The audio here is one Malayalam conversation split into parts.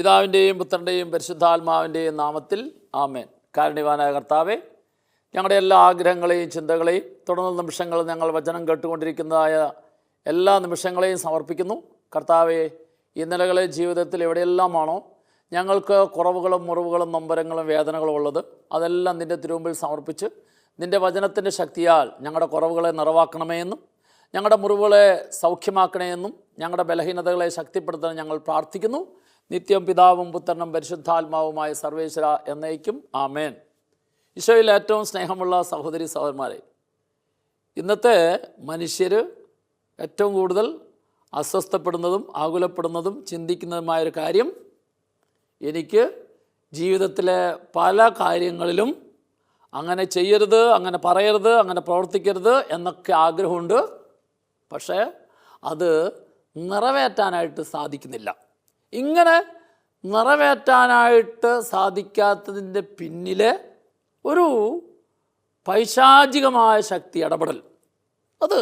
പിതാവിന്റെയും പുത്രന്റെയും പരിശുദ്ധാത്മാവിന്റെയും നാമത്തിൽ ആമേൻ. കാരുണ്യവാനായ കർത്താവെ ഞങ്ങളുടെ എല്ലാ ആഗ്രഹങ്ങളെയും ചിന്തകളെയും തുടർന്ന നിമിഷങ്ങൾ ഞങ്ങൾ വചനം കേട്ടുകൊണ്ടിരിക്കുന്നതായ എല്ലാ നിമിഷങ്ങളെയും സമർപ്പിക്കുന്നു. കർത്താവെ ഇന്നലകളെ ജീവിതത്തിൽ എവിടെയെല്ലാമാണോ ഞങ്ങൾക്ക് കുറവുകളും മുറിവുകളും നൊമ്പരങ്ങളും വേദനകളും ഉള്ളത് അതെല്ലാം നിന്റെ തിരുമുമ്പിൽ സമർപ്പിച്ച് നിന്റെ വചനത്തിന്റെ ശക്തിയാൽ ഞങ്ങളുടെ കുറവുകളെ നിറവാക്കണമേ എന്നും ഞങ്ങളുടെ മുറിവുകളെ സൗഖ്യമാക്കണേ എന്നും ഞങ്ങളുടെ ബലഹീനതകളെ ശക്തിപ്പെടുത്താൻ ഞങ്ങൾ പ്രാർത്ഥിക്കുന്നു. നിത്യം പിതാവും പുത്രനും പരിശുദ്ധാത്മാവുമായ സർവേശ്വര എന്നേക്കും ആമേൻ. ഈശോയിൽ ഏറ്റവും സ്നേഹമുള്ള സഹോദരി സഹോദരന്മാരെ ഇന്നത്തെ മനുഷ്യർ ഏറ്റവും കൂടുതൽ അസ്വസ്ഥപ്പെടുന്നതും ആകുലപ്പെടുന്നതും ചിന്തിക്കുന്നതുമായൊരു കാര്യം എനിക്ക് ജീവിതത്തിലെ പല കാര്യങ്ങളിലും അങ്ങനെ ചെയ്യരുത് അങ്ങനെ പറയരുത് അങ്ങനെ പ്രവർത്തിക്കരുത് എന്നൊക്കെ ആഗ്രഹമുണ്ട്. പക്ഷേ അത് നിറവേറ്റാനായിട്ട് സാധിക്കുന്നില്ല. ഇങ്ങനെ നിറവേറ്റാനായിട്ട് സാധിക്കാത്തതിന്റെ പിന്നിലെ ഒരു പൈശാചികമായ ശക്തി ഇടപെടൽ. അത്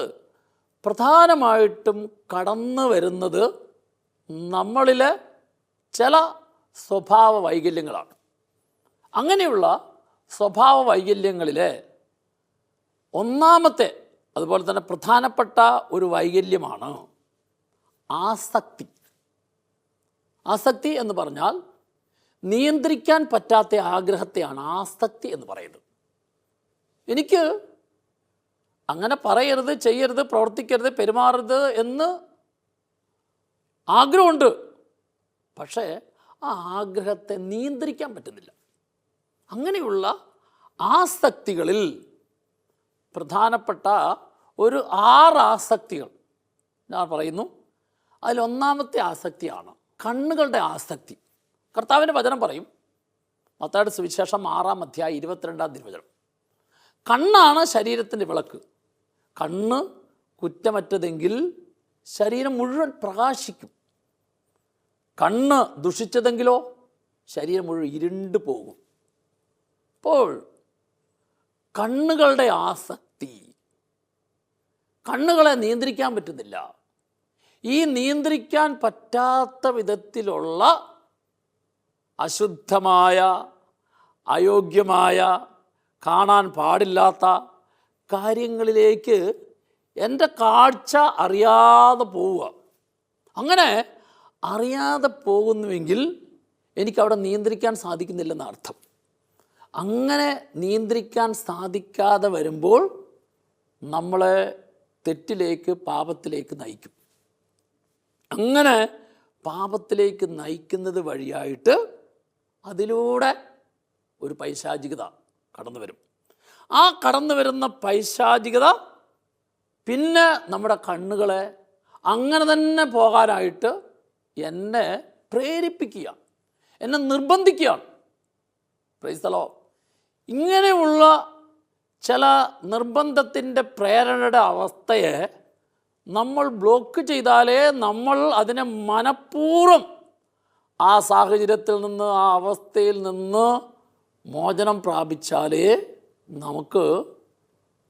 പ്രധാനമായിട്ടും കടന്നു വരുന്നത് നമ്മളിലെ ചില സ്വഭാവ വൈകല്യങ്ങളാണ്. അങ്ങനെയുള്ള സ്വഭാവ വൈകല്യങ്ങളിലെ ഒന്നാമത്തെ അതുപോലെ തന്നെ പ്രധാനപ്പെട്ട ഒരു വൈകല്യമാണ് ആസക്തി. ആസക്തി എന്ന് പറഞ്ഞാൽ നിയന്ത്രിക്കാൻ പറ്റാത്ത ആഗ്രഹത്തെയാണ് ആസക്തി എന്ന് പറയുന്നത്. എനിക്ക് അങ്ങനെ പറയരുത് ചെയ്യരുത് പ്രവർത്തിക്കരുത് പെരുമാറരുത് എന്ന് ആഗ്രഹമുണ്ട്. പക്ഷേ ആ ആഗ്രഹത്തെ നിയന്ത്രിക്കാൻ പറ്റുന്നില്ല. അങ്ങനെയുള്ള ആസക്തികളിൽ പ്രധാനപ്പെട്ട ഒരു ആറ് ആസക്തികൾ ഞാൻ പറയുന്നു അതിലൊന്നാമത്തെ ആസക്തിയാണ് കണ്ണുകളുടെ ആസക്തി. കർത്താവിന്റെ വചനം പറയും മത്തായുടെ സുവിശേഷം ആറാം അധ്യായം ഇരുപത്തിരണ്ടാം തിരുവചനം. കണ്ണാണ് ശരീരത്തിന്റെ വിളക്ക്. കണ്ണ് കുറ്റമറ്റതെങ്കിൽ ശരീരം മുഴുവൻ പ്രകാശിക്കും. കണ്ണ് ദുഷിച്ചതെങ്കിലോ ശരീരം മുഴുവൻ ഇരുണ്ടു പോകും. അപ്പോൾ കണ്ണുകളുടെ ആസക്തി. കണ്ണുകളെ നിയന്ത്രിക്കാൻ പറ്റുന്നില്ല. ഈ നിയന്ത്രിക്കാൻ പറ്റാത്ത വിധത്തിലുള്ള അശുദ്ധമായ അയോഗ്യമായ കാണാൻ പാടില്ലാത്ത കാര്യങ്ങളിലേക്ക് എന്റെ കാഴ്ച അറിയാതെ പോവുക. അങ്ങനെ അറിയാതെ പോകുന്നുവെങ്കിൽ എനിക്കവിടെ നിയന്ത്രിക്കാൻ സാധിക്കുന്നില്ലെന്ന അർത്ഥം. അങ്ങനെ നിയന്ത്രിക്കാൻ സാധിക്കാതെ വരുമ്പോൾ നമ്മളെ തെറ്റിലേക്ക് പാപത്തിലേക്ക് നയിക്കും. അങ്ങനെ പാപത്തിലേക്ക് നയിക്കുന്നത് വഴിയായിട്ട് അതിലൂടെ ഒരു പൈശാചികത കടന്നു വരും. ആ കടന്നു വരുന്ന പൈശാചികത പിന്നെ നമ്മുടെ കണ്ണുകളെ അങ്ങനെ തന്നെ പോകാനായിട്ട് എന്നെ പ്രേരിപ്പിക്കുക എന്നെ നിർബന്ധിക്കുകയാണ് പ്രൈസ്തലോ ഇങ്ങനെയുള്ള ചില നിർബന്ധത്തിന്റെ പ്രേരണയുടെ അവസ്ഥയെ നമ്മൾ ബ്ലോക്ക് ചെയ്താലേ നമ്മൾ അതിനെ മനഃപൂർവം ആ സാഹചര്യത്തിൽ നിന്ന് ആ അവസ്ഥയിൽ നിന്ന് മോചനം പ്രാപിച്ചാലേ നമുക്ക്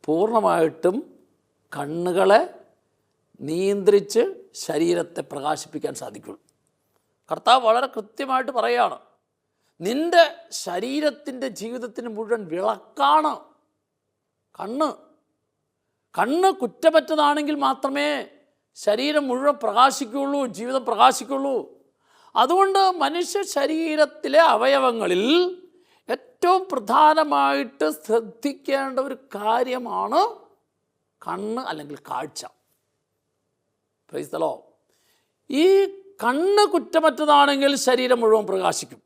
പൂർണമായിട്ടും കണ്ണുകളെ നിയന്ത്രിച്ച് ശരീരത്തെ പ്രകാശിപ്പിക്കാൻ സാധിക്കുള്ളൂ. കർത്താവ് വളരെ കൃത്യമായിട്ട് പറയുകയാണ് നിന്റെ ശരീരത്തിന്റെ ജീവിതത്തിന് മുഴുവൻ വിളക്കാണ് കണ്ണ്. കണ്ണ് കുറ്റമറ്റതാണെങ്കിൽ മാത്രമേ ശരീരം മുഴുവൻ പ്രകാശിക്കുള്ളൂ ജീവിതം പ്രകാശിക്കുള്ളൂ അതുകൊണ്ട് മനുഷ്യ ശരീരത്തിലെ അവയവങ്ങളിൽ ഏറ്റവും പ്രധാനമായിട്ട് ശ്രദ്ധിക്കേണ്ട ഒരു കാര്യമാണ് കണ്ണ് അല്ലെങ്കിൽ കാഴ്ച. പ്രൈസ്തലോ ഈ കണ്ണ് കുറ്റമറ്റതാണെങ്കിൽ ശരീരം മുഴുവൻ പ്രകാശിക്കും.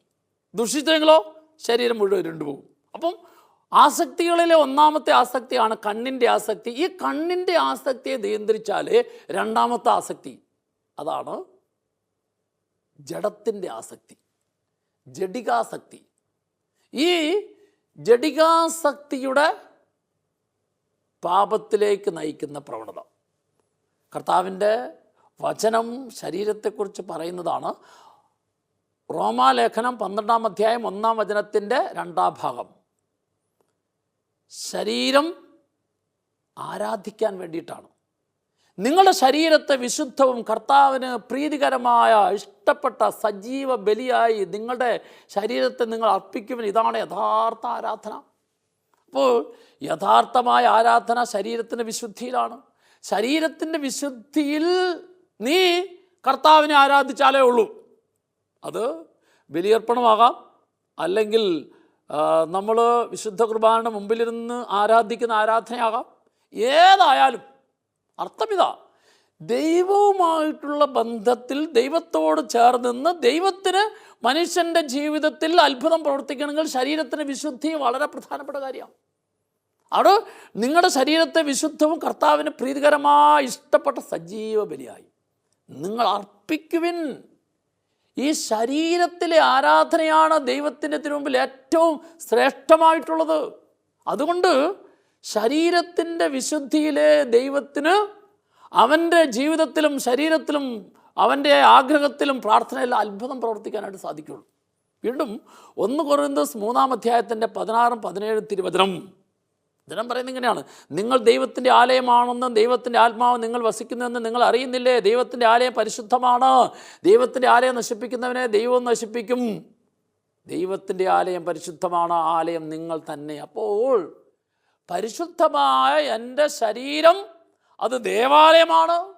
ദുഷിച്ചെങ്കിലോ ശരീരം മുഴുവൻ ഇരുണ്ടുപോകും. അപ്പം ആസക്തികളിലെ ഒന്നാമത്തെ ആസക്തിയാണ് കണ്ണിന്റെ ആസക്തി. ഈ കണ്ണിന്റെ ആസക്തിയെ നിയന്ത്രിച്ചാൽ രണ്ടാമത്തെ ആസക്തി അതാണ് ജഡത്തിന്റെ ആസക്തി. ജഡികാസക്തി. ഈ ജഡികാസക്തിയുടെ പാപത്തിലേക്ക് നയിക്കുന്ന പ്രവണത. കർത്താവിന്റെ വചനം ശരീരത്തെക്കുറിച്ച് പറയുന്നതാണ് റോമാലേഖനം പന്ത്രണ്ടാം അധ്യായം ഒന്നാം വചനത്തിന്റെ രണ്ടാം ഭാഗം. ശരീരം ആരാധിക്കാൻ വേണ്ടിയിട്ടാണ്. നിങ്ങളുടെ ശരീരത്തെ വിശുദ്ധവും കർത്താവിന് പ്രീതികരമായ ഇഷ്ടപ്പെട്ട സജീവ ബലിയായി നിങ്ങളുടെ ശരീരത്തെ നിങ്ങൾ അർപ്പിക്കുവാൻ. ഇതാണ് യഥാർത്ഥ ആരാധന. അപ്പോൾ യഥാർത്ഥമായ ആരാധന ശരീരത്തിന്റെ വിശുദ്ധിയിലാണ്. ശരീരത്തിന്റെ വിശുദ്ധിയിൽ നീ കർത്താവിനെ ആരാധിച്ചാലേ ഉള്ളൂ. അത് ബലിയർപ്പണമാകാം. അല്ലെങ്കിൽ നമ്മൾ വിശുദ്ധ കുർബാനയുടെ മുമ്പിലിരുന്ന് ആരാധിക്കുന്ന ആരാധനയാകാം. ഏതായാലും അർത്ഥമിതാ ദൈവവുമായിട്ടുള്ള ബന്ധത്തിൽ ദൈവത്തോട് ചേർന്ന് ദൈവത്തിന് മനുഷ്യന്റെ ജീവിതത്തിൽ അത്ഭുതം പ്രവർത്തിക്കണമെങ്കിൽ ശരീരത്തിന് വിശുദ്ധി വളരെ പ്രധാനപ്പെട്ട കാര്യമാണ്. അവിടെ നിങ്ങളുടെ ശരീരത്തെ വിശുദ്ധവും കർത്താവിന് പ്രീതികരമായി ഇഷ്ടപ്പെട്ട സജീവ ബലിയായി. നിങ്ങൾ അർപ്പിക്കുവിൻ. ഈ ശരീരത്തിലെ ആരാധനയാണ് ദൈവത്തിന്റെ തിരുമുമ്പിൽ ഏറ്റവും ശ്രേഷ്ഠമായിട്ടുള്ളത്. അതുകൊണ്ട് ശരീരത്തിന്റെ വിശുദ്ധിയിലെ ദൈവത്തിന് അവന്റെ ജീവിതത്തിലും ശരീരത്തിലും അവന്റെ ആഗ്രഹത്തിലും പ്രാർത്ഥനയിലും അത്ഭുതം പ്രവർത്തിക്കാനായിട്ട് സാധിക്കുള്ളൂ. വീണ്ടും ഒന്ന് കുറയുന്ന മൂന്നാം അധ്യായത്തിന്റെ പതിനാറും പതിനേഴും തിരുവചനം. ജനം പറയുന്നത് ഇങ്ങനെയാണ്. നിങ്ങൾ ദൈവത്തിന്റെ ആലയമാണെന്നും ദൈവത്തിന്റെ ആത്മാവ് നിങ്ങൾ വസിക്കുന്നുവെന്ന് നിങ്ങൾ അറിയുന്നില്ലേ? ദൈവത്തിന്റെ ആലയം പരിശുദ്ധമാണ്. ദൈവത്തിന്റെ ആലയം നശിപ്പിക്കുന്നവനെ ദൈവം നശിപ്പിക്കും. ദൈവത്തിന്റെ ആലയം പരിശുദ്ധമാണ്. ആലയം നിങ്ങൾ തന്നെ. അപ്പോൾ പരിശുദ്ധമായ എന്റെ ശരീരം അത് ദേവാലയമാണ്.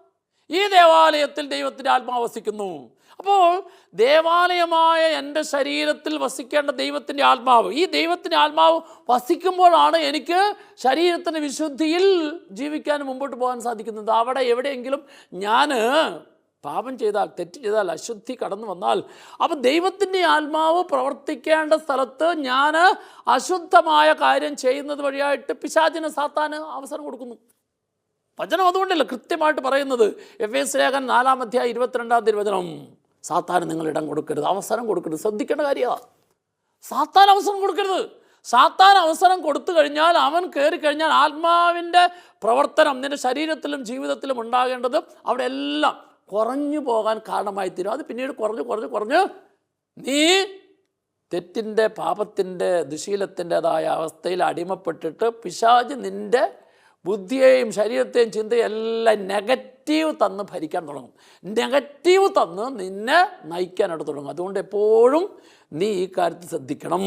ഈ ദേവാലയത്തിൽ ദൈവത്തിന്റെ ആത്മാവ് വസിക്കുന്നു. അപ്പോൾ ദേവാലയമായ എന്റെ ശരീരത്തിൽ വസിക്കേണ്ട ദൈവത്തിന്റെ ആത്മാവ് ഈ ദൈവത്തിന്റെ ആത്മാവ് വസിക്കുമ്പോഴാണ് എനിക്ക് ശരീരത്തിന്റെ വിശുദ്ധിയിൽ ജീവിക്കാൻ മുമ്പോട്ട് പോകാൻ സാധിക്കുന്നത്. അവിടെ എവിടെയെങ്കിലും ഞാൻ പാപം ചെയ്താൽ തെറ്റ് ചെയ്താൽ അശുദ്ധി കടന്നു വന്നാൽ അപ്പം ദൈവത്തിന്റെ ആത്മാവ് പ്രവർത്തിക്കേണ്ട സ്ഥലത്ത് ഞാൻ അശുദ്ധമായ കാര്യം ചെയ്യുന്നത് വഴിയായിട്ട് പിശാചിന് സാത്താന് അവസരം കൊടുക്കുന്നു. വചനം അതുകൊണ്ടല്ല കൃത്യമായിട്ട് പറയുന്നത്. എഫ് എസ് ലേഖൻ നാലാം അധ്യായം ഇരുപത്തിരണ്ടാം തിരുവചനം സാത്താന് നിങ്ങൾ ഇടം കൊടുക്കരുത്. അവസരം കൊടുക്കരുത്. ശ്രദ്ധിക്കേണ്ട കാര്യമാണ് സാത്താൻ അവസരം കൊടുക്കരുത്. സാത്താൻ അവസരം കൊടുത്തു കഴിഞ്ഞാൽ അവൻ കയറി കഴിഞ്ഞാൽ ആത്മാവിന്റെ പ്രവർത്തനം നിന്റെ ശരീരത്തിലും ജീവിതത്തിലും ഉണ്ടാകേണ്ടത് അവിടെ എല്ലാം കുറഞ്ഞു പോകാൻ കാരണമായി തീരും. അത് പിന്നീട് കുറഞ്ഞ് കുറഞ്ഞ് കുറഞ്ഞ് നീ തെറ്റിന്റെ പാപത്തിന്റെ ദുശീലത്തിന്റെതായ അവസ്ഥയിൽ അടിമപ്പെട്ടിട്ട് പിശാജ് നിന്റെ ബുദ്ധിയെയും ശരീരത്തെയും ചിന്തയെല്ലാം നെഗറ്റീവ് തന്ന് ഭരിക്കാൻ തുടങ്ങും. നെഗറ്റീവ് തന്ന് നിന്നെ നയിക്കാനായിട്ട് തുടങ്ങും. അതുകൊണ്ട് എപ്പോഴും നീ ഈ കാര്യത്തിൽ ശ്രദ്ധിക്കണം.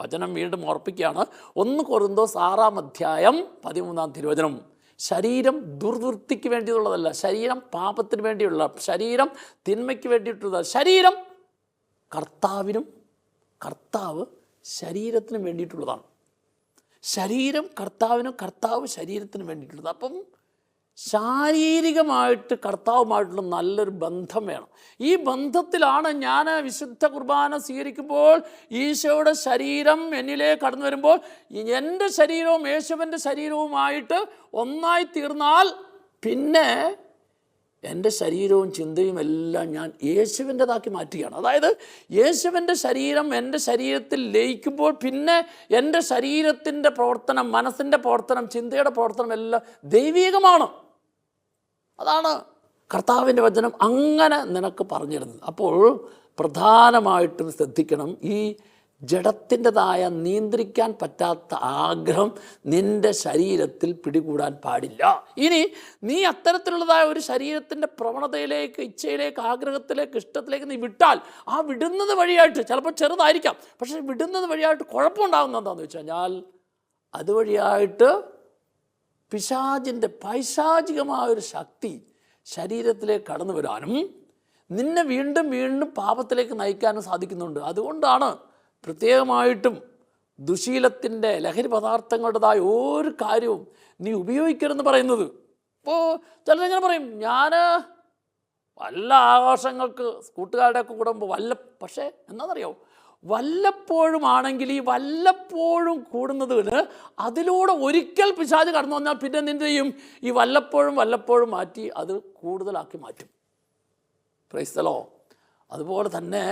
വചനം വീണ്ടും ഓർപ്പിക്കുകയാണ്. ഒന്ന് കൊറുന്തോ ആറാം അധ്യായം പതിമൂന്നാം തിരുവചനം. ശരീരം ദുർവൃത്തിക്ക് വേണ്ടിയുള്ളതല്ല. ശരീരം പാപത്തിന് വേണ്ടിയുള്ള ശരീരം തിന്മയ്ക്ക് വേണ്ടിയിട്ടുള്ള ശരീരം കർത്താവിനും കർത്താവ് ശരീരത്തിനും വേണ്ടിയിട്ടുള്ളതാണ്. ശരീരം കർത്താവിനും കർത്താവ് ശരീരത്തിനും വേണ്ടിയിട്ടുള്ളത്. അപ്പം ശാരീരികമായിട്ട് കർത്താവുമായിട്ടുള്ള നല്ലൊരു ബന്ധം വേണം. ഈ ബന്ധത്തിലാണ് ഞാൻ വിശുദ്ധ കുർബാന സ്വീകരിക്കുമ്പോൾ ഈശോയുടെ ശരീരം എന്നിലേ കടന്നു വരുമ്പോൾ എന്റെ ശരീരവും യേശുവിന്റെ ശരീരവുമായിട്ട് ഒന്നായി തീർന്നാൽ പിന്നെ എന്റെ ശരീരവും ചിന്തയും എല്ലാം ഞാൻ യേശുവിന്റെതാക്കി മാറ്റുകയാണ്. അതായത് യേശുവിന്റെ ശരീരം എന്റെ ശരീരത്തിൽ ലയിക്കുമ്പോൾ പിന്നെ എന്റെ ശരീരത്തിന്റെ പ്രവർത്തനം മനസ്സിന്റെ പ്രവർത്തനം ചിന്തയുടെ പ്രവർത്തനം എല്ലാം ദൈവീകമാണ്. അതാണ് കർത്താവിന്റെ വചനം അങ്ങനെ നിനക്ക് പറഞ്ഞിരുന്നത്. അപ്പോൾ പ്രധാനമായിട്ടും ശ്രദ്ധിക്കണം ഈ ജഡത്തിന്റെതായ നിയന്ത്രിക്കാൻ പറ്റാത്ത ആഗ്രഹം നിന്റെ ശരീരത്തിൽ പിടികൂടാൻ പാടില്ല. ഇനി നീ അത്തരത്തിലുള്ളതായ ഒരു ശരീരത്തിന്റെ പ്രവണതയിലേക്ക് ഇച്ഛയിലേക്ക് ആഗ്രഹത്തിലേക്ക് ഇഷ്ടത്തിലേക്ക് നീ വിട്ടാൽ ആ വിടുന്നത് വഴിയായിട്ട് ചിലപ്പോൾ ചെറുതായിരിക്കാം പക്ഷേ വിടുന്നത് വഴിയായിട്ട് കുഴപ്പമുണ്ടാകുന്ന എന്താണെന്ന് വെച്ച് കഴിഞ്ഞാൽ അതുവഴിയായിട്ട് പിശാചിന്റെ പൈശാചികമായ ഒരു ശക്തി ശരീരത്തിലേക്ക് കടന്നു വരാനും നിന്നെ വീണ്ടും വീണ്ടും പാപത്തിലേക്ക് നയിക്കാനും സാധിക്കുന്നുണ്ട്. അതുകൊണ്ടാണ് പ്രത്യേകമായിട്ടും ദുശീലത്തിന്റെ ലഹരി പദാർത്ഥങ്ങളുടേതായ ഒരു കാര്യവും നീ ഉപയോഗിക്കരുതെന്ന് പറയുന്നത്. ഇപ്പോൾ ചിലരെങ്ങനെ പറയും ഞാൻ വല്ല ആഘോഷങ്ങൾക്ക് കൂട്ടുകാരുടെയൊക്കെ കൂടുമ്പോൾ വല്ല പക്ഷേ എന്താണെന്നറിയോ? വല്ലപ്പോഴും ആണെങ്കിൽ ഈ വല്ലപ്പോഴും കൂടുന്നതിന് അതിലൂടെ ഒരിക്കൽ പിശാജ് കടന്നു വന്നാൽ പിന്നെ എന്ത് ചെയ്യും? ഈ വല്ലപ്പോഴും വല്ലപ്പോഴും മാറ്റി അത് കൂടുതലാക്കി മാറ്റും. പ്രൈസ്തലോ അതുപോലെ തന്നെ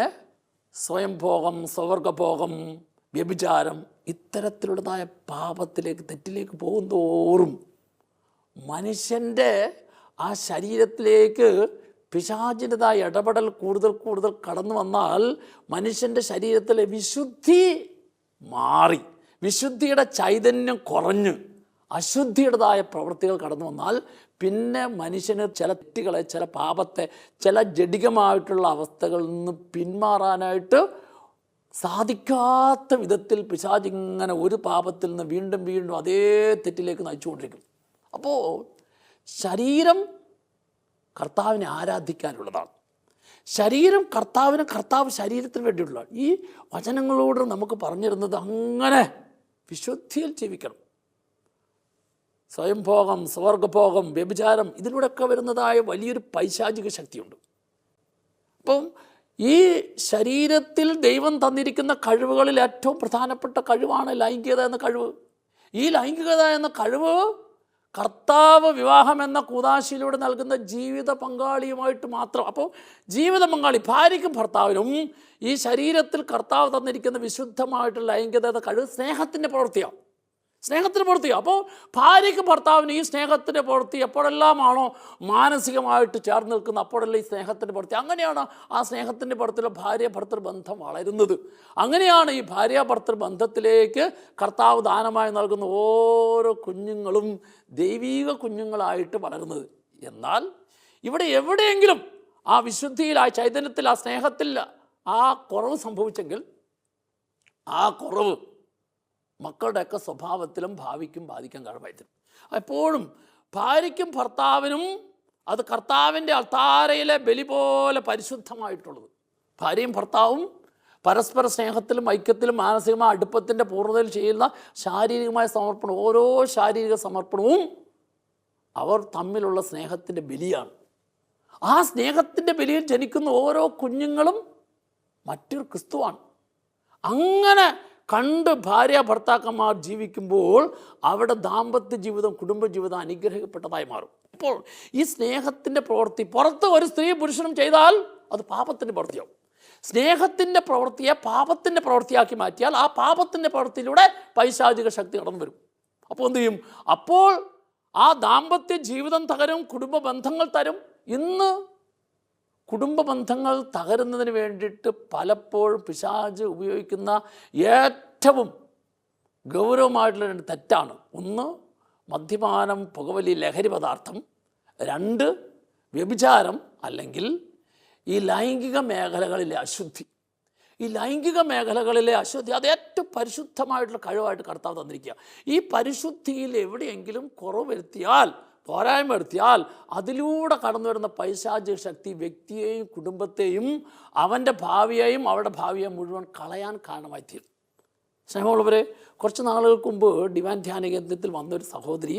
സ്വയംഭോഗം സ്വവർഗഭോഗം വ്യഭിചാരം ഇത്തരത്തിലുള്ളതായ പാപത്തിലേക്ക് തെറ്റിലേക്ക് പോകും തോറും മനുഷ്യന്റെ ആ ശരീരത്തിലേക്ക് പിശാചിന്റെതായ ഇടപെടൽ കൂടുതൽ കൂടുതൽ കടന്നു വന്നാൽ മനുഷ്യന്റെ ശരീരത്തിലെ വിശുദ്ധി മാറി. വിശുദ്ധിയുടെ ചൈതന്യം കുറഞ്ഞ് അശുദ്ധിയുടേതായ പ്രവൃത്തികൾ കടന്നു വന്നാൽ പിന്നെ മനുഷ്യന് ചില തെറ്റുകളെ ചില പാപത്തെ ചില ജഡികമായിട്ടുള്ള അവസ്ഥകളിൽ നിന്ന് പിന്മാറാനായിട്ട് സാധിക്കാത്ത വിധത്തിൽ പിശാചിങ്ങനെ ഒരു പാപത്തിൽ നിന്ന് വീണ്ടും വീണ്ടും അതേ തെറ്റിലേക്ക് നയിച്ചുകൊണ്ടിരിക്കും. അപ്പോൾ ശരീരം കർത്താവിനെ ആരാധിക്കാനുള്ളതാണ്. ശരീരം കർത്താവിന് കർത്താവ് ശരീരത്തിന് വേണ്ടിയുള്ള ഈ വചനങ്ങളോട് നമുക്ക് പറഞ്ഞിരുന്നത് അങ്ങനെ വിശുദ്ധിയിൽ ജീവിക്കണം. സ്വയംഭോഗം സ്വർഗഭോഗം വ്യഭിചാരം ഇതിലൂടെയൊക്കെ വരുന്നതായ വലിയൊരു പൈശാചിക ശക്തിയുണ്ട്. അപ്പം ഈ ശരീരത്തിൽ ദൈവം തന്നിരിക്കുന്ന കഴിവുകളിൽ ഏറ്റവും പ്രധാനപ്പെട്ട കഴിവാണ് ലൈംഗികത എന്ന കഴിവ്. ഈ ലൈംഗികത എന്ന കഴിവ് കർത്താവ് വിവാഹം എന്ന കൂതാശിയിലൂടെ നൽകുന്ന ജീവിത പങ്കാളിയുമായിട്ട് മാത്രം. അപ്പോൾ ജീവിത പങ്കാളി ഭാര്യയ്ക്കും ഭർത്താവിനും ഈ ശരീരത്തിൽ കർത്താവ് തന്നിരിക്കുന്ന വിശുദ്ധമായിട്ടുള്ള ലൈംഗികത എന്ന കഴിവ് സ്നേഹത്തിന്റെ പ്രവൃത്തിയാണ്. സ്നേഹത്തിന് പ്രവൃത്തി. അപ്പോൾ ഭാര്യയ്ക്ക് ഭർത്താവിന് ഈ സ്നേഹത്തിന്റെ പ്രവൃത്തി എപ്പോഴെല്ലാമാണോ മാനസികമായിട്ട് ചേർന്ന് നിൽക്കുന്ന അപ്പോഴെല്ലാം ഈ സ്നേഹത്തിന്റെ പ്രവൃത്തി? അങ്ങനെയാണ് ആ സ്നേഹത്തിന്റെ പുറത്തുള്ള ഭാര്യ ഭർത്തൃ ബന്ധം വളരുന്നത്. അങ്ങനെയാണ് ഈ ഭാര്യ ഭർത്തൃ ബന്ധത്തിലേക്ക് കർത്താവ് ദാനമായി നൽകുന്ന ഓരോ കുഞ്ഞുങ്ങളും ദൈവീക കുഞ്ഞുങ്ങളായിട്ട് വളരുന്നത്. എന്നാൽ ഇവിടെ എവിടെയെങ്കിലും ആ വിശുദ്ധിയിൽ ആ ചൈതന്യത്തിൽ ആ സ്നേഹത്തിൽ ആ കുറവ് സംഭവിച്ചെങ്കിൽ ആ കുറവ് മക്കളുടെയൊക്കെ സ്വഭാവത്തിലും ഭാവിക്കും ബാധിക്കാൻ കഴിവായിത്തരും എപ്പോഴും ഭാര്യയ്ക്കും ഭർത്താവിനും അത് കർത്താവിന്റെ അൾത്താരയിലെ ബലി പോലെ പരിശുദ്ധമായിട്ടുള്ളത്. ഭാര്യയും ഭർത്താവും പരസ്പര സ്നേഹത്തിലും ഐക്യത്തിലും മാനസികമായ അടുപ്പത്തിന്റെ പൂർണതയിൽ ചെയ്യുന്ന ശാരീരികമായ സമർപ്പണം ഓരോ ശാരീരിക സമർപ്പണവും അവർ തമ്മിലുള്ള സ്നേഹത്തിന്റെ ബലിയാണ്. ആ സ്നേഹത്തിന്റെ ബലിയിൽ ജനിക്കുന്ന ഓരോ കുഞ്ഞുങ്ങളും മറ്റൊരു ക്രിസ്തുവാണ്. അങ്ങനെ കണ്ട് ഭാര്യ ഭർത്താക്കന്മാർ ജീവിക്കുമ്പോൾ അവിടെ ദാമ്പത്യ ജീവിതം കുടുംബജീവിതം അനുഗ്രഹിക്കപ്പെട്ടതായി മാറും. അപ്പോൾ ഈ സ്നേഹത്തിന്റെ പ്രവൃത്തി പുറത്ത് ഒരു സ്ത്രീ പുരുഷനും ചെയ്താൽ അത് പാപത്തിന്റെ പ്രവൃത്തിയാവും. സ്നേഹത്തിന്റെ പ്രവൃത്തിയെ പാപത്തിന്റെ പ്രവൃത്തിയാക്കി മാറ്റിയാൽ ആ പാപത്തിന്റെ പ്രവൃത്തിയിലൂടെ പൈശാചിക ശക്തി കടന്നു വരും. അപ്പോൾ എന്ത് ചെയ്യും? അപ്പോൾ ആ ദാമ്പത്യ ജീവിതം തകരും കുടുംബ ബന്ധങ്ങൾ തരും. ഇന്ന് കുടുംബ ബന്ധങ്ങൾ തകരുന്നതിന് വേണ്ടിയിട്ട് പലപ്പോഴും പിശാജ് ഉപയോഗിക്കുന്ന ഏറ്റവും ഗൗരവമായിട്ടുള്ള രണ്ട് തെറ്റാണ്. ഒന്ന് മദ്യപാനം പുകവലി ലഹരി പദാർത്ഥം. രണ്ട് വ്യഭിചാരം അല്ലെങ്കിൽ ഈ ലൈംഗിക മേഖലകളിലെ അശുദ്ധി. ഈ ലൈംഗിക മേഖലകളിലെ അശുദ്ധി അത് ഏറ്റവും പരിശുദ്ധമായിട്ടുള്ള കഴിവായിട്ട് കടത്താൻ തന്നിരിക്കുക ഈ പരിശുദ്ധിയിൽ എവിടെയെങ്കിലും കുറവ് വരുത്തിയാൽ പോരായ്മ എടുത്തിയാൽ അതിലൂടെ കടന്നു വരുന്ന പൈശാചിക ശക്തി വ്യക്തിയെയും കുടുംബത്തെയും അവന്റെ ഭാവിയെയും അവരുടെ ഭാവിയെ മുഴുവൻ കളയാൻ കാരണമായി തീരും സ്നേഹമുള്ളവരെ കുറച്ച് നാളുകൾക്ക് മുമ്പ് ഡിവാൻ ധ്യാന കേന്ദ്രത്തിൽ വന്നൊരു സഹോദരി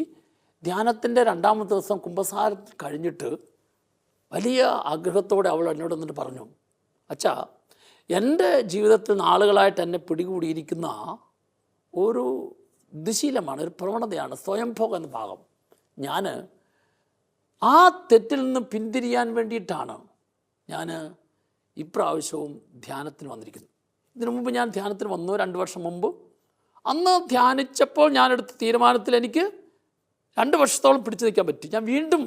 ധ്യാനത്തിന്റെ രണ്ടാമത്തെ ദിവസം കുംഭസാരം കഴിഞ്ഞിട്ട് വലിയ ആഗ്രഹത്തോടെ അവൾ എന്നോട് എന്നിട്ട് പറഞ്ഞു അച്ഛാ എന്റെ ജീവിതത്തിൽ നാളുകളായിട്ട് എന്നെ പിടികൂടിയിരിക്കുന്ന ഒരു ദുശീലമാണ് ഒരു പ്രവണതയാണ് സ്വയംഭോഗ എന്ന ഭാഗം. ഞാൻ ആ തെറ്റിൽ നിന്ന് പിന്തിരിയാൻ വേണ്ടിയിട്ടാണ് ഞാൻ ഇപ്രാവശ്യവും ധ്യാനത്തിന് വന്നിരിക്കുന്നത്. ഇതിനു മുമ്പ് ഞാൻ ധ്യാനത്തിന് വന്നു രണ്ട് വർഷം മുമ്പ്? അന്ന് ധ്യാനിച്ചപ്പോൾ ഞാനെടുത്ത തീരുമാനത്തിൽ എനിക്ക് രണ്ട് വർഷത്തോളം പിടിച്ചു നിൽക്കാൻ പറ്റി. ഞാൻ വീണ്ടും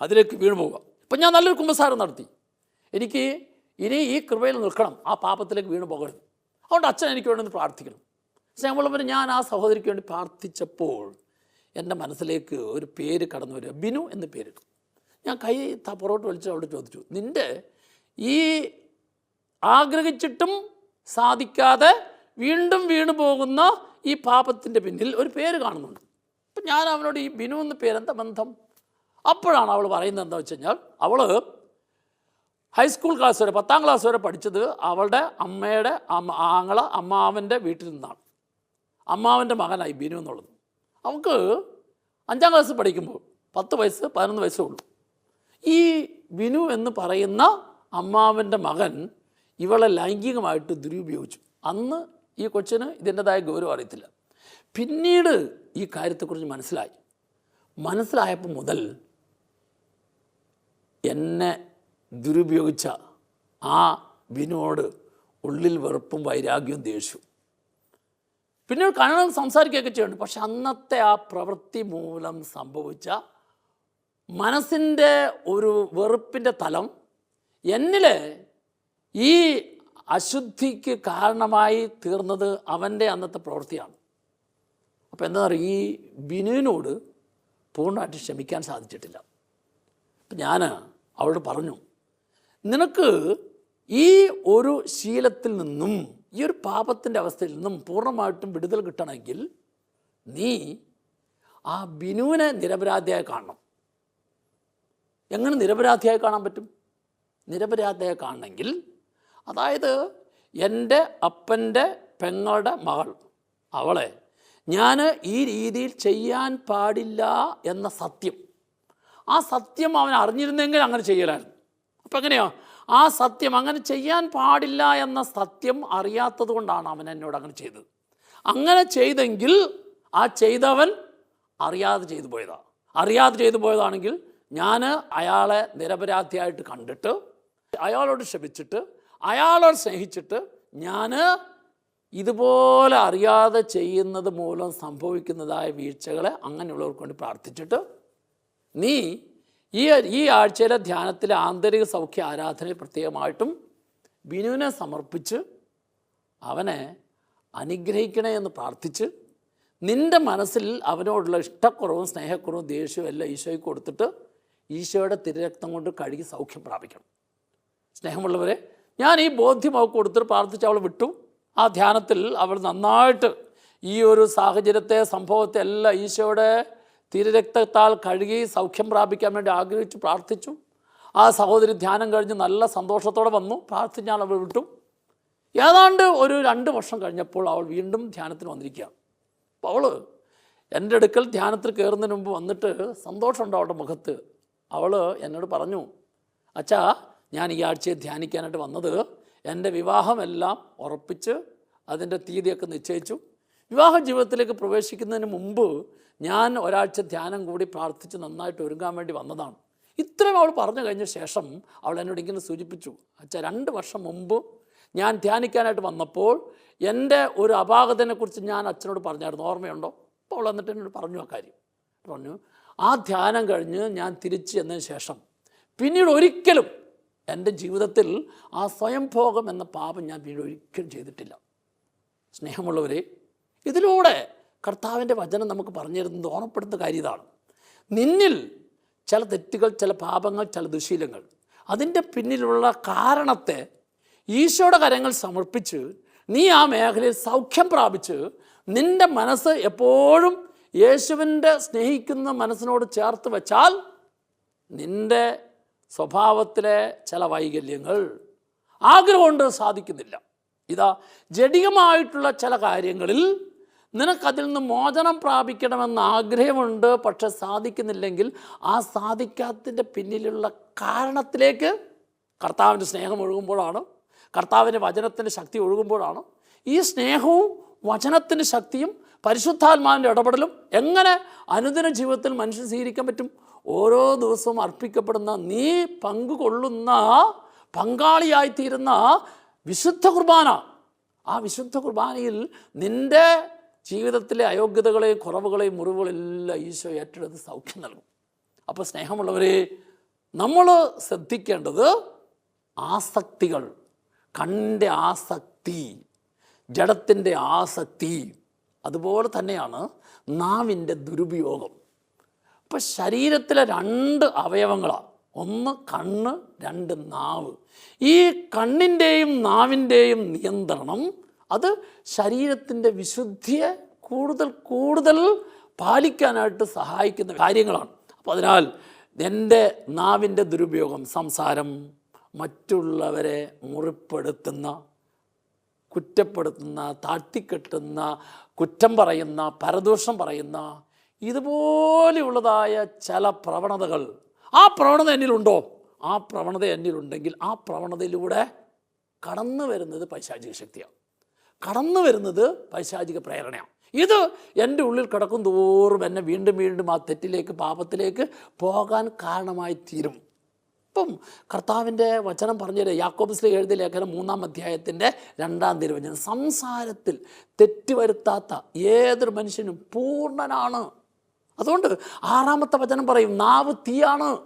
അതിലേക്ക് വീണു പോവുക. ഇപ്പം ഞാൻ നല്ലൊരു കുമ്പസാരം നടത്തി. എനിക്ക് ഇനി ഈ കൃപയിൽ നിൽക്കണം. ആ പാപത്തിലേക്ക് വീണു പോകരുത്. അതുകൊണ്ട് അച്ഛൻ എനിക്ക് വേണ്ടി പ്രാർത്ഥിക്കണം. സ്നേഹമുള്ളവർ ഞാൻ ആ സഹോദരിക്ക് വേണ്ടി പ്രാർത്ഥിച്ചപ്പോൾ എന്റെ മനസ്സിലേക്ക് ഒരു പേര് കടന്നു വരിക. ബിനു എന്ന പേരിട്ടു. ഞാൻ കൈ പുറകോട്ട് വലിച്ച് അവിടെ ചോദിച്ചു നിന്റെ ഈ ആഗ്രഹിച്ചിട്ടും സാധിക്കാതെ വീണ്ടും വീണു പോകുന്ന ഈ പാപത്തിന്റെ പിന്നിൽ ഒരു പേര് കാണുന്നുണ്ട്. അപ്പം ഞാൻ അവനോട് ഈ ബിനു എന്ന പേരെന്താ ബന്ധം? അപ്പോഴാണ് അവൾ പറയുന്നത് എന്താ വെച്ച് കഴിഞ്ഞാൽ അവൾ ഹൈസ്കൂൾ ക്ലാസ് വരെ പത്താം ക്ലാസ് വരെ പഠിച്ചത് അവളുടെ അമ്മയുടെ അമ്മ ആങ്ങള അമ്മാവന്റെ വീട്ടിൽ നിന്നാണ്. അമ്മാവന്റെ മകനായി ബിനു എന്നുള്ളത്. അവൾക്ക് അഞ്ചാം ക്ലാസ് പഠിക്കുമ്പോൾ പത്ത് വയസ്സ് പതിനൊന്ന് വയസ്സേ ഉള്ളൂ. ഈ വിനു എന്ന് പറയുന്ന അമ്മാവന്റെ മകൻ ഇവളെ ലൈംഗികമായിട്ട് ദുരുപയോഗിച്ചു. അന്ന് ഈ കൊച്ചിന് ഇതിന്റെതായ ഗൗരവം അറിയത്തില്ല. പിന്നീട് ഈ കാര്യത്തെക്കുറിച്ച് മനസ്സിലായി. മനസ്സിലായപ്പോൾ മുതൽ എന്നെ ദുരുപയോഗിച്ച ആ വിനോട് ഉള്ളിൽ വെറുപ്പും വൈരാഗ്യവും ദേഷ്യവും. പിന്നീട് കാണാൻ സംസാരിക്കുകയൊക്കെ ചെയ്യുന്നുണ്ട്. പക്ഷെ അന്നത്തെ ആ പ്രവൃത്തി മൂലം സംഭവിച്ച മനസ്സിന്റെ ഒരു വെറുപ്പിന്റെ തലം എന്നിൽ ഈ അശുദ്ധിക്ക് കാരണമായി തീർന്നത് അവന്റെ അന്നത്തെ പ്രവൃത്തിയാണ്. അപ്പോൾ എന്താ പറയുക ഈ ബിനുവിനോട് പൂർണമായിട്ട് ക്ഷമിക്കാൻ സാധിച്ചിട്ടില്ല. അപ്പം ഞാൻ അവളോട് പറഞ്ഞു നിനക്ക് ഈ ഒരു ശീലത്തിൽ നിന്നും ഈ ഒരു പാപത്തിന്റെ അവസ്ഥയിൽ നിന്നും പൂർണമായിട്ടും വിടുതൽ കിട്ടണമെങ്കിൽ നീ ആ ബിനുവിനെ നിരപരാധിയായി കാണണം. എങ്ങനെ നിരപരാധിയായി കാണാൻ പറ്റും? നിരപരാധിയായി കാണണമെങ്കിൽ അതായത് എന്റെ അപ്പന്റെ പെങ്ങളുടെ മകൾ അവളെ ഞാൻ ഈ രീതിയിൽ ചെയ്യാൻ പാടില്ല എന്ന സത്യം. ആ സത്യം അവൻ അറിഞ്ഞിരുന്നെങ്കിൽ അങ്ങനെ ചെയ്യലായിരുന്നു. അപ്പം എങ്ങനെയാ? ആ സത്യം അങ്ങനെ ചെയ്യാൻ പാടില്ല എന്ന സത്യം അറിയാത്തത് കൊണ്ടാണ് അവൻ എന്നോട് അങ്ങനെ ചെയ്തത്. അങ്ങനെ ചെയ്തെങ്കിൽ ആ ചെയ്തവൻ അറിയാതെ ചെയ്തു പോയതാ. അറിയാതെ ചെയ്തു പോയതാണെങ്കിൽ ഞാൻ അയാളെ നിരപരാധിയായിട്ട് കണ്ടിട്ട് അയാളോട് ക്ഷമിച്ചിട്ട് അയാളോട് സ്നേഹിച്ചിട്ട് ഞാൻ ഇതുപോലെ അറിയാതെ ചെയ്യുന്നത് മൂലം സംഭവിക്കുന്നതായ വീഴ്ചകളെ അങ്ങനെയുള്ളവർക്ക് വേണ്ടി പ്രാർത്ഥിച്ചിട്ട് നീ ഈ ഈ ആഴ്ചയിലെ ധ്യാനത്തിലെ ആന്തരിക സൗഖ്യ ആരാധനയിൽ പ്രത്യേകമായിട്ടും ബിനുവിനെ സമർപ്പിച്ച് അവനെ അനുഗ്രഹിക്കണേ എന്ന് പ്രാർത്ഥിച്ച് നിന്റെ മനസ്സിൽ അവനോടുള്ള ഇഷ്ടക്കുറവും സ്നേഹക്കുറവും ദേഷ്യവും എല്ലാം ഈശോയ്ക്ക് കൊടുത്തിട്ട് ഈശോയുടെ തിരുരക്തം കൊണ്ട് കഴുകി സൗഖ്യം പ്രാപിക്കണം. സ്നേഹമുള്ളവരെ ഞാൻ ഈ ബോധ്യം അവൾക്ക് കൊടുത്തിട്ട് പ്രാർത്ഥിച്ച് അവൾ വിട്ടു. ആ ധ്യാനത്തിൽ അവൾ നന്നായിട്ട് ഈ ഒരു സാഹചര്യത്തെ സംഭവത്തെ എല്ലാം ഈശോയുടെ തിരുരക്തത്താൽ കഴുകി സൗഖ്യം പ്രാപിക്കാൻ വേണ്ടി ആഗ്രഹിച്ചു പ്രാർത്ഥിച്ചു. ആ സഹോദരി ധ്യാനം കഴിഞ്ഞ് നല്ല സന്തോഷത്തോടെ വന്നു. പ്രാർത്ഥിച്ച് ഞാൻ അവൾ വിട്ടു. ഏതാണ്ട് ഒരു രണ്ട് വർഷം കഴിഞ്ഞപ്പോൾ അവൾ വീണ്ടും ധ്യാനത്തിന് വന്നിരിക്കുകയാണ് അപ്പോൾ അവൾ എന്റെ അടുക്കൽ ധ്യാനത്തിൽ കയറുന്നതിന് മുമ്പ് വന്നിട്ട് സന്തോഷമുണ്ട് അവളുടെ മുഖത്ത്. അവൾ എന്നോട് പറഞ്ഞു അച്ഛാ ഞാൻ ഈ ആഴ്ചയെ ധ്യാനിക്കാനായിട്ട് വന്നത് എന്റെ വിവാഹമെല്ലാം ഉറപ്പിച്ച് അതിന്റെ തീയതിയൊക്കെ നിശ്ചയിച്ചു. വിവാഹ ജീവിതത്തിലേക്ക് പ്രവേശിക്കുന്നതിന് മുമ്പ് ഞാൻ ഒരാഴ്ച ധ്യാനം കൂടി പ്രാർത്ഥിച്ച് നന്നായിട്ട് ഒരുങ്ങാൻ വേണ്ടി വന്നതാണ്. ഇത്രയും അവൾ പറഞ്ഞു കഴിഞ്ഞ ശേഷം അവൾ എന്നോട് ഇങ്ങനെ സൂചിപ്പിച്ചു അച്ഛാ രണ്ട് വർഷം മുമ്പ് ഞാൻ ധ്യാനിക്കാനായിട്ട് വന്നപ്പോൾ എന്റെ ഒരു അപാകതനെക്കുറിച്ച് ഞാൻ അച്ഛനോട് പറഞ്ഞായിരുന്നു. ഓർമ്മയുണ്ടോ? അപ്പോൾ അവൾ എന്നിട്ട് എന്നോട് പറഞ്ഞു ആ കാര്യം. പറഞ്ഞു ആ ധ്യാനം കഴിഞ്ഞ് ഞാൻ തിരിച്ചു എന്നതിന് ശേഷം പിന്നീട് ഒരിക്കലും എന്റെ ജീവിതത്തിൽ ആ സ്വയംഭോഗം എന്ന പാപം ഞാൻ പിന്നീട് ഒരിക്കലും ചെയ്തിട്ടില്ല. സ്നേഹമുള്ളവരെ ഇതിലൂടെ കർത്താവിന്റെ വചനം നമുക്ക് പറഞ്ഞു തരുന്നത് ഓർമ്മപ്പെടുത്തുന്ന കാര്യം ഇതാണ്. നിന്നിൽ ചില തെറ്റുകൾ ചില പാപങ്ങൾ ചില ദുശീലങ്ങൾ. അതിന്റെ പിന്നിലുള്ള കാരണത്തെ ഈശോയുടെ കരങ്ങൾ സമർപ്പിച്ച് നീ ആ മേഖലയിൽ സൗഖ്യം പ്രാപിച്ച് നിന്റെ മനസ്സ് എപ്പോഴും യേശുവിന്റെ സ്നേഹിക്കുന്ന മനസ്സിനോട് ചേർത്ത് വെച്ചാൽ നിന്റെ സ്വഭാവത്തിലെ ചില വൈകല്യങ്ങൾ ആഗ്രഹം കൊണ്ട് സാധിക്കുന്നില്ല. ഇതാ ജടികമായിട്ടുള്ള ചില കാര്യങ്ങളിൽ നിനക്കതിൽ നിന്ന് മോചനം പ്രാപിക്കണമെന്ന് ആഗ്രഹമുണ്ട് പക്ഷെ സാധിക്കുന്നില്ലെങ്കിൽ ആ സാധിക്കാത്തതിന്റെ പിന്നിലുള്ള കാരണത്തിലേക്ക് കർത്താവിന്റെ സ്നേഹം ഒഴുകുമ്പോഴാണ് കർത്താവിന്റെ വചനത്തിന്റെ ശക്തി ഒഴുകുമ്പോഴാണ്. ഈ സ്നേഹവും വചനത്തിന്റെ ശക്തിയും പരിശുദ്ധാത്മാവിന്റെ ഇടപെടലും എങ്ങനെ അനുദിന ജീവിതത്തിൽ മനുഷ്യൻ സ്വീകരിക്കാൻ പറ്റും? ഓരോ ദിവസവും അർപ്പിക്കപ്പെടുന്ന നീ പങ്കുകൊള്ളുന്ന പങ്കാളിയായിത്തീരുന്ന വിശുദ്ധ കുർബാന. ആ വിശുദ്ധ കുർബാനയിൽ നിന്റെ ജീവിതത്തിലെ അയോഗ്യതകളെയും കുറവുകളെയും മുറിവുകളെല്ലാം ഈശോ ഏറ്റെടുത്ത് സൗഖ്യം നൽകും. അപ്പോൾ സ്നേഹമുള്ളവരെ നമ്മൾ ശ്രദ്ധിക്കേണ്ടത് ആസക്തികൾ കണ്ണിന്റെ ആസക്തി ജഡത്തിന്റെ ആസക്തി അതുപോലെ തന്നെയാണ് നാവിന്റെ ദുരുപയോഗം. ഇപ്പം ശരീരത്തിലെ രണ്ട് അവയവങ്ങളാണ് ഒന്ന് കണ്ണ് രണ്ട് നാവ്. ഈ കണ്ണിന്റെയും നാവിന്റെയും നിയന്ത്രണം അത് ശരീരത്തിന്റെ വിശുദ്ധിയെ കൂടുതൽ കൂടുതൽ പാലിക്കാനായിട്ട് സഹായിക്കുന്ന കാര്യങ്ങളാണ്. അപ്പോൾ അതിനാൽ എന്റെ നാവിന്റെ ദുരുപയോഗം സംസാരം മറ്റുള്ളവരെ മുറിപ്പെടുത്തുന്ന കുറ്റപ്പെടുത്തുന്ന താഴ്ത്തിക്കെട്ടുന്ന കുറ്റം പറയുന്ന പരദോഷം പറയുന്ന ഇതുപോലെയുള്ളതായ ചില പ്രവണതകൾ ആ പ്രവണത എന്നിലുണ്ടോ? ആ പ്രവണത എന്നിലുണ്ടെങ്കിൽ ആ പ്രവണതയിലൂടെ കടന്നു വരുന്നത് പൈശാചിക ശക്തിയാണ്. കടന്നു വരുന്നത് പൈശാചിക പ്രേരണയാണ്. ഇത് എന്റെ ഉള്ളിൽ കിടക്കും തോറും എന്നെ വീണ്ടും വീണ്ടും ആ തെറ്റിലേക്ക് പാപത്തിലേക്ക് പോകാൻ കാരണമായി തീരും. ഇപ്പം കർത്താവിന്റെ വചനം പറഞ്ഞുതരാം യാക്കോബിസ്ലി എഴുതിയ ലേഖനം മൂന്നാം അധ്യായത്തിന്റെ രണ്ടാം തിരുവചനം. സംസാരത്തിൽ തെറ്റ് വരുത്താത്ത ഏതൊരു മനുഷ്യനും പൂർണനാണ്. അതുകൊണ്ട് ആറാമത്തെ വചനം പറയും നാവ് തീയാണ്.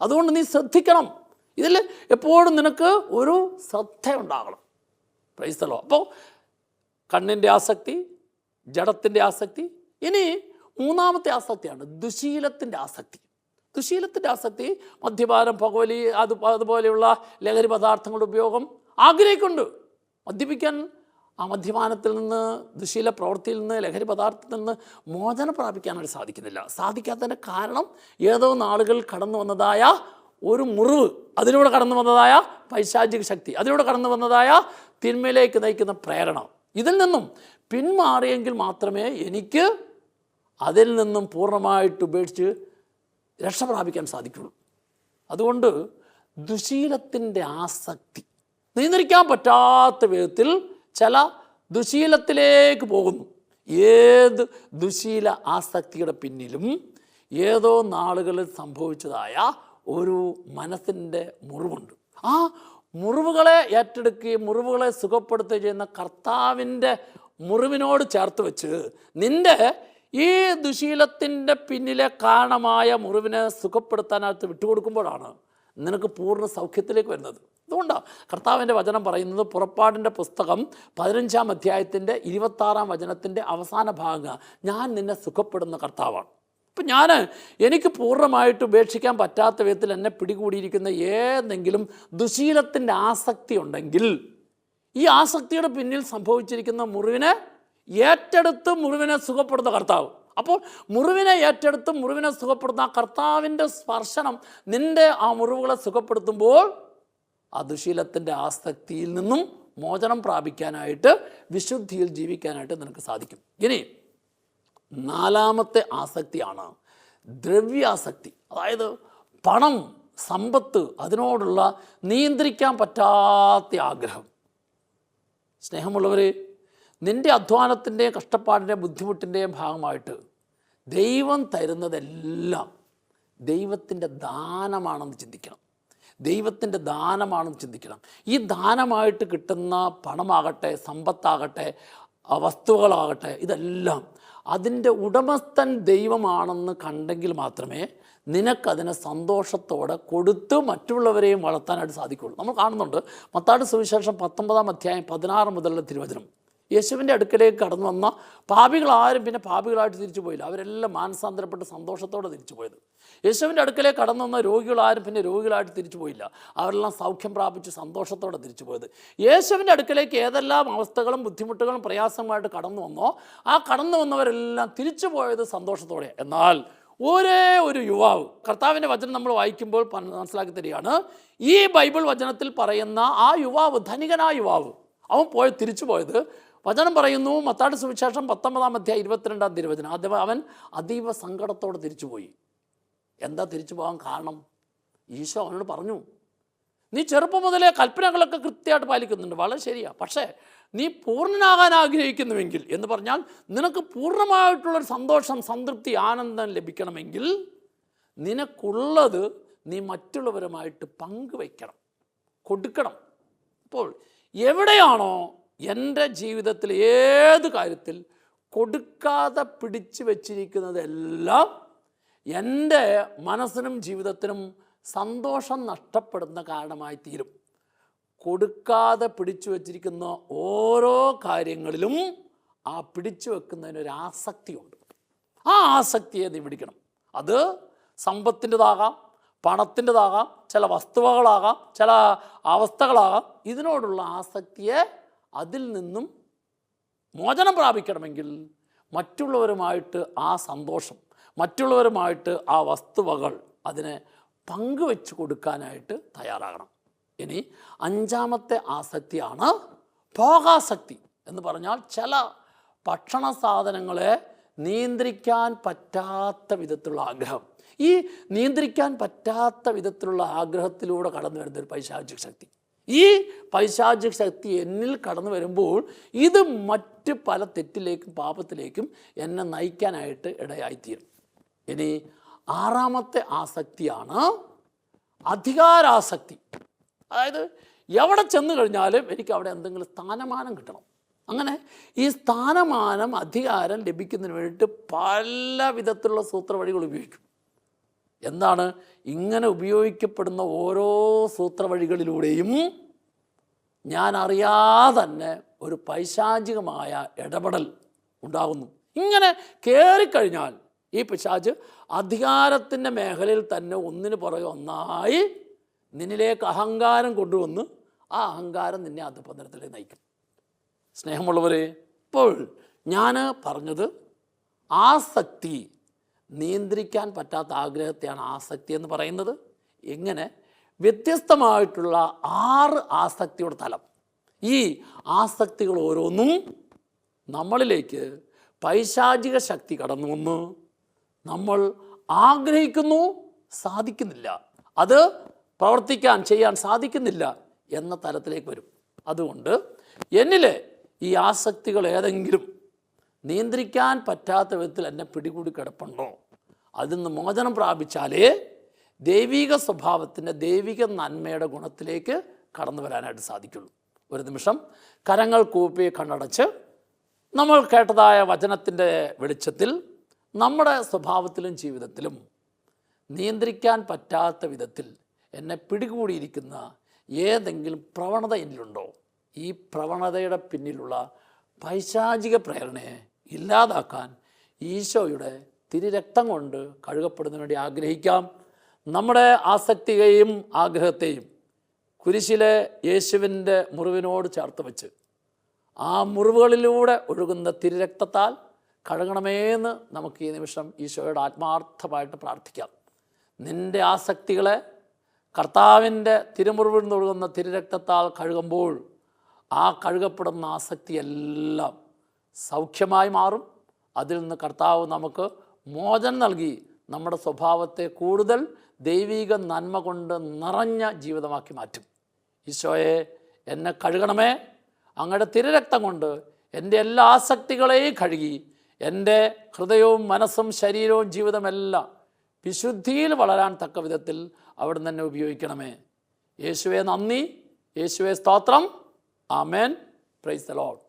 അതുകൊണ്ട് നീ ശ്രദ്ധിക്കണം. ഇതിൽ എപ്പോഴും നിനക്ക് ഒരു ശ്രദ്ധയുണ്ടാകണം. പ്രൈസ്തലോ അപ്പോൾ കണ്ണിന്റെ ആസക്തി ജഡത്തിന്റെ ആസക്തി ഇനി മൂന്നാമത്തെ ആസക്തിയാണ് ദുശീലത്തിന്റെ ആസക്തി. ദുശീലത്തിന്റെ ആസക്തി മദ്യപാനം പുകവലി അത് അതുപോലെയുള്ള ലഹരി പദാർത്ഥങ്ങളുടെ ഉപയോഗം ആഗ്രഹിക്കുന്നുണ്ട്. മദ്യപിക്കാൻ ആ മദ്യപാനത്തിൽ നിന്ന് ദുശീല പ്രവൃത്തിയിൽ നിന്ന് ലഹരി പദാർത്ഥത്തിൽ നിന്ന് മോചനം പ്രാപിക്കാനായിട്ട് സാധിക്കുന്നില്ല. സാധിക്കാത്തതിന്റെ കാരണം ഏതോ നാളുകൾ കടന്നു വന്നതായ ഒരു മുറിവ്. അതിലൂടെ കടന്നു വന്നതായ പൈശാചിക ശക്തി. അതിലൂടെ കടന്നു വന്നതായ തിന്മയിലേക്ക് നയിക്കുന്ന പ്രേരണ. ഇതിൽ നിന്നും പിന്മാറിയെങ്കിൽ മാത്രമേ എനിക്ക് അതിൽ നിന്നും പൂർണമായിട്ട് ഉപേക്ഷിച്ച് രക്ഷ പ്രാപിക്കാൻ സാധിക്കുള്ളൂ. അതുകൊണ്ട് ദുശീലത്തിന്റെ ആസക്തി നിയന്ത്രിക്കാൻ പറ്റാത്ത വിധത്തിൽ ചില ദുശീലത്തിലേക്ക് പോകുന്നു. ഏത് ദുശീല ആസക്തിയുടെ പിന്നിലും ഏതോ നാളുകളിൽ സംഭവിച്ചതായ ഒരു മനസ്സിന്റെ മുറിവുണ്ട്. ആ മുറിവുകളെ ഏറ്റെടുക്കുകയും മുറിവുകളെ സുഖപ്പെടുത്തുകയും ചെയ്യുന്ന കർത്താവിന്റെ മുറിവിനോട് ചേർത്ത് വെച്ച് നിന്റെ ഈ ദുശീലത്തിന്റെ പിന്നിലെ കാരണമായ മുറിവിനെ സുഖപ്പെടുത്താനകത്ത് വിട്ടുകൊടുക്കുമ്പോഴാണ് നിനക്ക് പൂർണ സൗഖ്യത്തിലേക്ക് വരുന്നത്. അതുകൊണ്ടാണ് കർത്താവിന്റെ വചനം പറയുന്നത് പുറപ്പാടിന്റെ പുസ്തകം പതിനഞ്ചാം അധ്യായത്തിന്റെ ഇരുപത്താറാം വചനത്തിന്റെ അവസാന ഭാഗം. ഞാൻ നിന്നെ സുഖപ്പെടുന്ന കർത്താവാണ്. അപ്പം ഞാൻ എനിക്ക് പൂർണമായിട്ട് ഉപേക്ഷിക്കാൻ പറ്റാത്ത വിധത്തിൽ എന്നെ പിടികൂടിയിരിക്കുന്ന ഏതെങ്കിലും ദുശീലത്തിന്റെ ആസക്തി ഉണ്ടെങ്കിൽ ഈ ആസക്തിയുടെ പിന്നിൽ സംഭവിച്ചിരിക്കുന്ന മുറിവിനെ ഏറ്റെടുത്ത് മുറിവിനെ സുഖപ്പെടുന്ന കർത്താവ്. അപ്പോൾ മുറിവിനെ ഏറ്റെടുത്ത് മുറിവിനെ സുഖപ്പെടുന്ന കർത്താവിന്റെ സ്പർശനം നിന്റെ ആ മുറിവുകളെ സുഖപ്പെടുത്തുമ്പോൾ ആ ദുശീലത്തിന്റെ ആസക്തിയിൽ നിന്നും മോചനം പ്രാപിക്കാനായിട്ട് വിശുദ്ധിയിൽ ജീവിക്കാനായിട്ട് നിനക്ക് സാധിക്കും. ഇനി നാലാമത്തെ ആസക്തിയാണ് ദ്രവ്യാസക്തി. അതായത് പണം സമ്പത്ത് അതിനോടുള്ള നിയന്ത്രിക്കാൻ പറ്റാത്ത ആഗ്രഹം. സ്നേഹമുള്ളവർ നിന്റെ അധ്വാനത്തിന്റെയും കഷ്ടപ്പാടിന്റെയും ബുദ്ധിമുട്ടിന്റെയും ഭാഗമായിട്ട് ദൈവം തരുന്നതെല്ലാം ദൈവത്തിന്റെ ദാനമാണെന്ന് ചിന്തിക്കണം. ദൈവത്തിന്റെ ദാനമാണെന്ന് ചിന്തിക്കണം. ഈ ദാനമായിട്ട് കിട്ടുന്ന പണമാകട്ടെ സമ്പത്താകട്ടെ വസ്തുക്കളാകട്ടെ ഇതെല്ലാം അതിന്റെ ഉടമസ്ഥൻ ദൈവമാണെന്ന് കണ്ടെങ്കിൽ മാത്രമേ നിനക്കതിനെ സന്തോഷത്തോടെ കൊടുത്ത് മറ്റുള്ളവരെയും വളർത്താനായിട്ട് സാധിക്കുള്ളൂ നമ്മൾ കാണുന്നുണ്ട് മത്താട് സുവിശേഷം പത്തൊമ്പതാം അധ്യായം പതിനാറ് മുതലുള്ള തിരുവചനം. യേശുവിന്റെ അടുക്കലേക്ക് കടന്നു വന്ന പാപികളാരും പിന്നെ പാപികളായിട്ട് തിരിച്ചു പോയില്ല. അവരെല്ലാം മാനസാന്തരപ്പെട്ട് സന്തോഷത്തോടെ തിരിച്ചു പോയത്. യേശുവിന്റെ അടുക്കലേ കടന്നു വന്ന രോഗികളാരും പിന്നെ രോഗികളായിട്ട് തിരിച്ചു പോയില്ല. അവരെല്ലാം സൗഖ്യം പ്രാപിച്ച് സന്തോഷത്തോടെ തിരിച്ചു പോയത്. യേശുവിന്റെ അടുക്കലേക്ക് ഏതെല്ലാം അവസ്ഥകളും ബുദ്ധിമുട്ടുകളും പ്രയാസമായിട്ട് കടന്നു വന്നോ ആ കടന്നു വന്നവരെല്ലാം തിരിച്ചു പോയത് സന്തോഷത്തോടെ. എന്നാൽ ഒരേ ഒരു യുവാവ് കർത്താവിന്റെ വചനം നമ്മൾ വായിക്കുമ്പോൾ മനസ്സിലാക്കി തരികയാണ് ഈ ബൈബിൾ വചനത്തിൽ പറയുന്ന ആ യുവാവ് ധനികനായ യുവാവ് അവൻ പോയ തിരിച്ചു പോയത്. വചനം പറയുന്നു മത്താട് സുവിശേഷം പത്തൊമ്പതാം അധ്യായം ഇരുപത്തിരണ്ടാം തിരുവചനം. ആദ്യം അവൻ അതീവ സങ്കടത്തോടെ തിരിച്ചുപോയി എന്താ തിരിച്ചു പോകാൻ കാരണം? ഈശോ അവനോട് പറഞ്ഞു നീ ചെറുപ്പം മുതലേ കൽപ്പനകളൊക്കെ കൃത്യമായിട്ട് പാലിക്കുന്നുണ്ട്. വളരെ ശരിയാണ് പക്ഷേ നീ പൂർണനാകാൻ ആഗ്രഹിക്കുന്നുവെങ്കിൽ എന്ന് പറഞ്ഞാൽ നിനക്ക് പൂർണമായിട്ടുള്ളൊരു സന്തോഷം സംതൃപ്തി ആനന്ദം ലഭിക്കണമെങ്കിൽ നിനക്കുള്ളത് നീ മറ്റുള്ളവരുമായിട്ട് പങ്കുവയ്ക്കണം. കൊടുക്കണം. അപ്പോൾ എവിടെയാണോ എന്റെ ജീവിതത്തിൽ ഏത് കാര്യത്തിൽ കൊടുക്കാതെ പിടിച്ചു വച്ചിരിക്കുന്നതെല്ലാം എന്റെ മനസ്സിനും ജീവിതത്തിനും സന്തോഷം നഷ്ടപ്പെടുന്ന കാരണമായി തീരും. കൊടുക്കാതെ പിടിച്ചു വച്ചിരിക്കുന്ന ഓരോ കാര്യങ്ങളിലും ആ പിടിച്ചു വെക്കുന്നതിനൊരു ആസക്തിയുണ്ട്. ആ ആസക്തിയെ നീ പിടിക്കണം. അത് സമ്പത്തിന്റെതാകാം പണത്തിന്റെതാകാം ചില വസ്തുവകളാകാം ചില അവസ്ഥകളാകാം. ഇതിനോടുള്ള ആസക്തിയെ അതിൽ നിന്നും മോചനം പ്രാപിക്കണമെങ്കിൽ മറ്റുള്ളവരുമായിട്ട് ആ സന്തോഷം മറ്റുള്ളവരുമായിട്ട് ആ വസ്തുവകൾ അതിനെ പങ്കുവെച്ച് കൊടുക്കാനായിട്ട് തയ്യാറാകണം. ഇനി അഞ്ചാമത്തെ ആസക്തിയാണ് ഭോഗാസക്തി എന്ന് പറഞ്ഞാൽ ചില ഭക്ഷണ സാധനങ്ങളെ നിയന്ത്രിക്കാൻ പറ്റാത്ത വിധത്തിലുള്ള ആഗ്രഹം. ഈ നിയന്ത്രിക്കാൻ പറ്റാത്ത വിധത്തിലുള്ള ആഗ്രഹത്തിലൂടെ കടന്നു വരുന്ന ഒരു പൈശാചിക ശക്തി. ഈ പൈശാചിക ശക്തി എന്നിൽ കടന്നു വരുമ്പോൾ ഇത് മറ്റ് പല തെറ്റിലേക്കും പാപത്തിലേക്കും എന്നെ നയിക്കാനായിട്ട് ഇടയായിത്തീരും. ഇനി ആറാമത്തെ ആസക്തിയാണ് അധികാരാസക്തി. അതായത് എവിടെ ചെന്ന് കഴിഞ്ഞാലും എനിക്ക് അവിടെ എന്തെങ്കിലും സ്ഥാനമാനം കിട്ടണം. അങ്ങനെ ഈ സ്ഥാനമാനം അധികാരം ലഭിക്കുന്നതിന് വേണ്ടിയിട്ട് പല വിധത്തിലുള്ള സൂത്രവഴികൾ ഉപയോഗിക്കും. എന്താണ്? ഇങ്ങനെ ഉപയോഗിക്കപ്പെടുന്ന ഓരോ സൂത്രവഴികളിലൂടെയും ഞാൻ അറിയാതെ തന്നെ ഒരു പൈശാചികമായ ഇടപെടൽ ഉണ്ടാകുന്നു. ഇങ്ങനെ കയറിക്കഴിഞ്ഞാൽ ഈ പിശാജ് അധികാരത്തിന്റെ മേഖലയിൽ തന്നെ ഒന്നിന് പുറകെ ഒന്നായി നിന്നിലേക്ക് അഹങ്കാരം കൊണ്ടുവന്ന് ആ അഹങ്കാരം നിന്നെ അധപതനത്തിലേക്ക് നയിക്കും. സ്നേഹമുള്ളവരെ ഇപ്പോൾ ഞാൻ പറഞ്ഞത് ആസക്തി നിയന്ത്രിക്കാൻ പറ്റാത്ത ആഗ്രഹത്തെയാണ് ആസക്തി എന്ന് പറയുന്നത്. എങ്ങനെ? വ്യത്യസ്തമായിട്ടുള്ള ആറ് ആസക്തിയുടെ തലം. ഈ ആസക്തികൾ ഓരോന്നും നമ്മളിലേക്ക് പൈശാചിക ശക്തി കടന്നു വന്ന് നമ്മൾ ആഗ്രഹിക്കുന്നു സാധിക്കുന്നില്ല. അത് പ്രവർത്തിക്കാൻ ചെയ്യാൻ സാധിക്കുന്നില്ല എന്ന തലത്തിലേക്ക് വരും. അതുകൊണ്ട് എന്നിലെ ഈ ആസക്തികൾ ഏതെങ്കിലും നിയന്ത്രിക്കാൻ പറ്റാത്ത വിധത്തിൽ എന്നെ പിടികൂടി കിടപ്പുണ്ടോ? അതിൽ നിന്ന് മോചനം പ്രാപിച്ചാലേ ദൈവിക സ്വഭാവത്തിന്റെ ദൈവിക നന്മയുടെ ഗുണത്തിലേക്ക് കടന്നു വരാനായിട്ട് സാധിക്കുള്ളൂ. ഒരു നിമിഷം കരങ്ങൾ കൂപ്പി കണ്ണടച്ച് നമ്മൾ കേട്ടതായ വചനത്തിന്റെ വെളിച്ചത്തിൽ നമ്മുടെ സ്വഭാവത്തിലും ജീവിതത്തിലും നിയന്ത്രിക്കാൻ പറ്റാത്ത വിധത്തിൽ എന്നെ പിടികൂടിയിരിക്കുന്ന ഏതെങ്കിലും പ്രവണത എന്നിലുണ്ടോ? ഈ പ്രവണതയുടെ പിന്നിലുള്ള പൈശാചിക പ്രേരണയെ ഇല്ലാതാക്കാൻ ഈശോയുടെ തിരുരക്തം കൊണ്ട് കഴുകപ്പെടുന്നതിന് വേണ്ടി ആഗ്രഹിക്കാം. നമ്മുടെ ആസക്തിയെയും ആഗ്രഹത്തെയും കുരിശിലെ യേശുവിന്റെ മുറിവിനോട് ചേർത്ത് വെച്ച് ആ മുറിവുകളിലൂടെ ഒഴുകുന്ന തിരുരക്തത്താൽ കഴുകണമേന്ന് നമുക്ക് ഈ നിമിഷം ഈശോയുടെ ആത്മാർത്ഥമായിട്ട് പ്രാർത്ഥിക്കാം. നിന്റെ ആസക്തികളെ കർത്താവിന്റെ തിരുമുറിവിൽ നിന്നൊഴുകുന്ന തിരുരക്തത്താൽ കഴുകുമ്പോൾ ആ കഴുകപ്പെടുന്ന ആസക്തിയെല്ലാം സൗഖ്യമായി മാറും. അതിൽ നിന്ന് കർത്താവ് നമുക്ക് മോചനം നൽകി നമ്മുടെ സ്വഭാവത്തെ കൂടുതൽ ദൈവിക നന്മ കൊണ്ട് നിറഞ്ഞ ജീവിതമാക്കി മാറ്റും. ഈശോയെ എന്നെ കഴുകണമേ. അങ്ങയുടെ തിരരക്തം കൊണ്ട് എന്റെ എല്ലാ ആസക്തികളെയും കഴുകി എന്റെ ഹൃദയവും മനസ്സും ശരീരവും ജീവിതമെല്ലാം വിശുദ്ധിയിൽ വളരാൻ തക്ക വിധത്തിൽ അവിടെ തന്നെ ഉപയോഗിക്കണമേ. യേശുവെ നന്ദി. യേശുവെ സ്തോത്രം. ആമേൻ. Praise the load